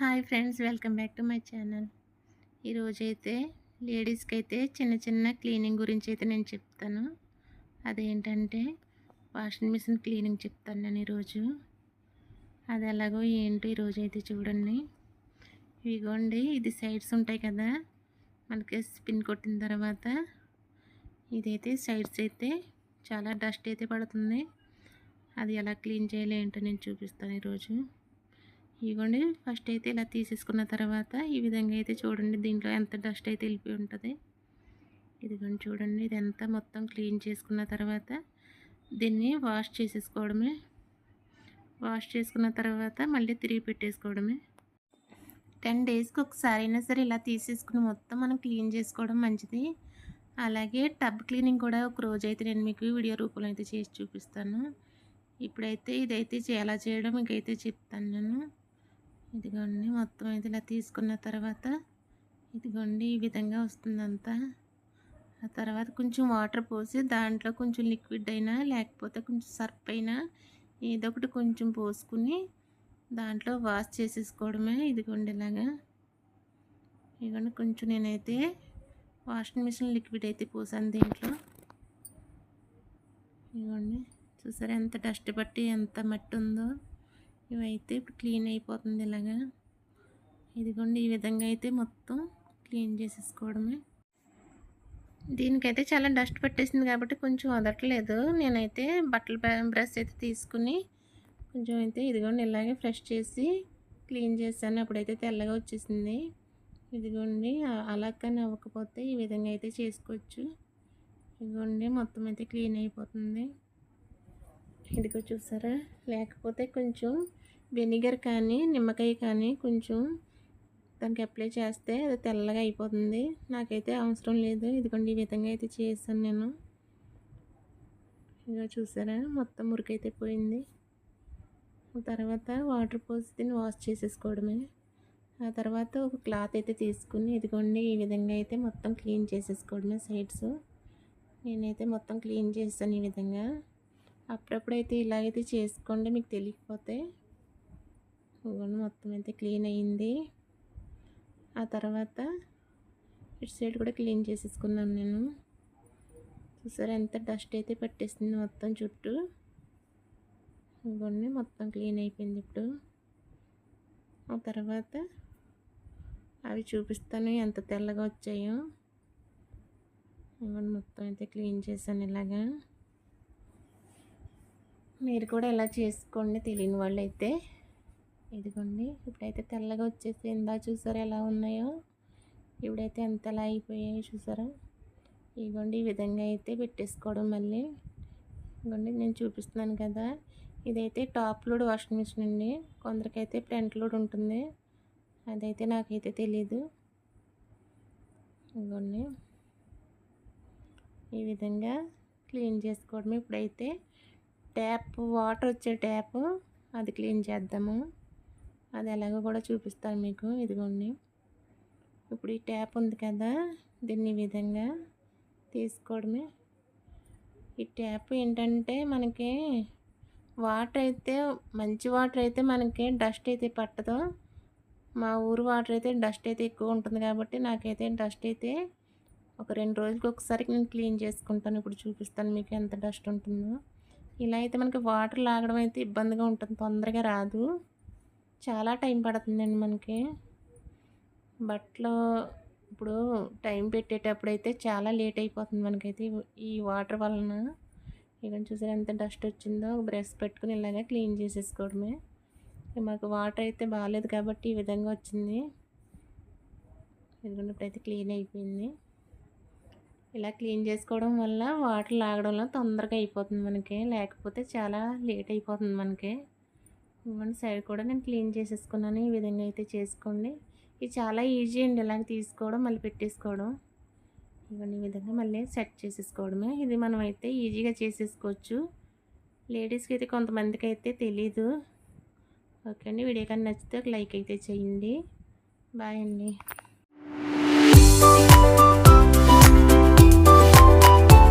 Hi friends welcome back to my channel. ఈరోజైతే లేడీస్కి అయితే చిన్న చిన్న క్లీనింగ్ గురించి అయితే నేను చెప్తాను. అదేంటంటే వాషింగ్ మిషన్ క్లీనింగ్ చెప్తాను నేను ఈరోజు. అది ఎలాగో ఏంటో ఈరోజు అయితే చూడండి. ఇదిగోండి ఇది సైడ్స్ ఉంటాయి కదా మనకి స్పిన్ కొట్టిన తర్వాత ఇదైతే సైడ్స్ అయితే చాలా డస్ట్ అయితే పడుతుంది. అది ఎలా క్లీన్ చేయాలి ఏంటో నేను చూపిస్తాను ఈరోజు. ఇవ్వండి ఫస్ట్ అయితే ఇలా తీసేసుకున్న తర్వాత ఈ విధంగా అయితే చూడండి దీంట్లో ఎంత డస్ట్ అయితే వెళ్ళిపోయి ఉంటుంది. ఇదిగోండి చూడండి ఇదంతా మొత్తం క్లీన్ చేసుకున్న తర్వాత దీన్ని వాష్ చేసేసుకోవడమే. వాష్ చేసుకున్న తర్వాత మళ్ళీ తిరిగి పెట్టేసుకోవడమే. టెన్ డేస్కి ఒకసారి అయినా సరే ఇలా తీసేసుకుని మొత్తం మనం క్లీన్ చేసుకోవడం మంచిది. అలాగే టబ్ క్లీనింగ్ కూడా ఒక రోజు అయితే నేను మీకు వీడియో రూపంలో అయితే చేసి చూపిస్తాను. ఇప్పుడైతే ఇదైతే ఎలా చేయడం మీకైతే చెప్తాను నేను. ఇదిగోండి మొత్తం అయితే ఇలా తీసుకున్న తర్వాత ఇదిగోండి ఈ విధంగా వస్తుందంతా. ఆ తర్వాత కొంచెం వాటర్ పోసి దాంట్లో కొంచెం లిక్విడ్ అయినా లేకపోతే కొంచెం సర్ప్ అయినా ఏదో ఒకటి కొంచెం పోసుకుని దాంట్లో వాష్ చేసేసుకోవడమే ఇదిగోండి ఇలాగా. ఇదిగోండి కొంచెం నేనైతే వాషింగ్ మిషన్ లిక్విడ్ అయితే పోసాను దీంట్లో. ఇదిగోండి చూసారా ఎంత డస్ట్ పట్టి ఎంత మట్టి ఉందో. ఇవైతే ఇప్పుడు క్లీన్ అయిపోతుంది ఇలాగా. ఇదిగోండి ఈ విధంగా అయితే మొత్తం క్లీన్ చేసేసుకోవడమే. దీనికైతే చాలా డస్ట్ పట్టేసింది కాబట్టి కొంచెం వదలట్లేదు నేనైతే బట్టల బ్రష్ అయితే తీసుకుని కొంచెం అయితే ఇదిగోండి ఇలాగే ఫ్రెష్ చేసి క్లీన్ చేశాను. అప్పుడైతే తెల్లగా వచ్చేసింది. ఇదిగోండి అలా కానీ అవ్వకపోతే ఈ విధంగా అయితే చేసుకోవచ్చు. ఇదిగోండి మొత్తం అయితే క్లీన్ అయిపోతుంది. ఇదిగో చూసారా? లేకపోతే కొంచెం వెనిగర్ కానీ నిమ్మకాయ కానీ కొంచెం దానికి అప్లై చేస్తే అది తెల్లగా అయిపోతుంది. నాకైతే అవసరం లేదు. ఇదిగోండి ఈ విధంగా అయితే చేశాను నేను. ఇదిగో చూసారా? మొత్తం మురికైతే పోయింది. తర్వాత వాటర్ పోసి దీన్ని వాష్ చేసేసుకోవడమే. ఆ తర్వాత ఒక క్లాత్ అయితే తీసుకుని ఇదిగోండి ఈ విధంగా అయితే మొత్తం క్లీన్ చేసేసుకోవడమే సైడ్స్. నేనైతే మొత్తం క్లీన్ చేస్తాను ఈ విధంగా. అప్పుడప్పుడైతే ఇలాగైతే చేసుకోండి మీకు తెలియకపోతే. మొత్తం అయితే క్లీన్ అయింది ఆ తర్వాత ఇటు సైడ్ కూడా క్లీన్ చేసేసుకున్నాను నేను. చూసారా ఎంత డస్ట్ అయితే పట్టేసింది మొత్తం చుట్టూ. ఇవ్వండి మొత్తం క్లీన్ అయిపోయింది ఇప్పుడు. ఆ తర్వాత అవి చూపిస్తాను ఎంత తెల్లగా వచ్చాయో. ఇవన్నీ మొత్తం అయితే క్లీన్ చేశాను ఇలాగా. మీరు కూడా ఇలా చేసుకోండి తెలియని వాళ్ళు అయితే ఇదిగోండి ఇప్పుడైతే తెల్లగా వచ్చేసి ఇందా చూసారా ఎలా ఉన్నాయో? ఇప్పుడైతే ఎంత ఎలా అయిపోయాయో చూసారా? ఇదిగోండి ఈ విధంగా అయితే పెట్టేసుకోవడం మళ్ళీ. ఇదిగోండి నేను చూపిస్తున్నాను కదా. ఇదైతే టాప్ లోడ్ వాషింగ్ మిషన్ అండి. కొందరికైతే ఫ్రంట్ లోడ్ ఉంటుంది. అదైతే నాకైతే తెలీదు. ఇదిగోండి. ఈ విధంగా క్లీన్ చేసుకోవడం ఇప్పుడైతే ట్యాప్ వాటర్ వచ్చే ట్యాప్ అది క్లీన్ చేద్దాము. అది ఎలాగో కూడా చూపిస్తాను మీకు. ఇదిగోండి. ఇప్పుడు ఈ ట్యాప్ ఉంది కదా దీన్ని విధంగా తీసుకోవడమే. ఈ ట్యాప్ ఏంటంటే మనకి వాటర్ అయితే మంచి వాటర్ అయితే మనకి డస్ట్ అయితే పట్టదు. మా ఊరు వాటర్ అయితే డస్ట్ అయితే ఎక్కువ ఉంటుంది కాబట్టి నాకైతే డస్ట్ అయితే ఒక రెండు రోజులకి ఒకసారి నేను క్లీన్ చేసుకుంటాను. ఇప్పుడు చూపిస్తాను మీకు ఎంత డస్ట్ ఉంటుందో. ఇలా అయితే మనకి వాటర్ లాగడం అయితే ఇబ్బందిగా ఉంటుంది తొందరగా రాదు. చాలా టైం పడుతుందండి మనకి. బట్టలు ఇప్పుడు టైం పెట్టేటప్పుడు అయితే చాలా లేట్ అయిపోతుంది మనకైతే ఈ వాటర్ వలన. ఇక్కడ చూసారు ఎంత డస్ట్ వచ్చిందో బ్రష్ పెట్టుకుని ఇలాగే క్లీన్ చేసేసుకోవడమే. మాకు వాటర్ అయితే బాగాలేదు కాబట్టి ఈ విధంగా వచ్చింది. ఎందుకంటే ఇప్పుడైతే క్లీన్ అయిపోయింది. ఇలా క్లీన్ చేసుకోవడం వల్ల వాటర్ లాగడంలో తొందరగా అయిపోతుంది మనకి. లేకపోతే చాలా లేట్ అయిపోతుంది మనకి. వన్ సైడ్ కూడా నేను క్లీన్ చేసేసుకున్నాను. ఈ విధంగా అయితే చేసుకోండి. ఇది చాలా ఈజీ అండి ఇలాగ తీసుకోవడం మళ్ళీ పెట్టేసుకోవడం. ఇవన్నీ ఈ విధంగా మళ్ళీ సెట్ చేసేసుకోవడమే. ఇది మనం అయితే ఈజీగా చేసేసుకోవచ్చు. లేడీస్కి అయితే కొంతమందికి అయితే తెలీదు. ఓకే అండి. వీడియో కానీ నచ్చితే ఒక లైక్ అయితే చేయండి. బాయ్ అండి.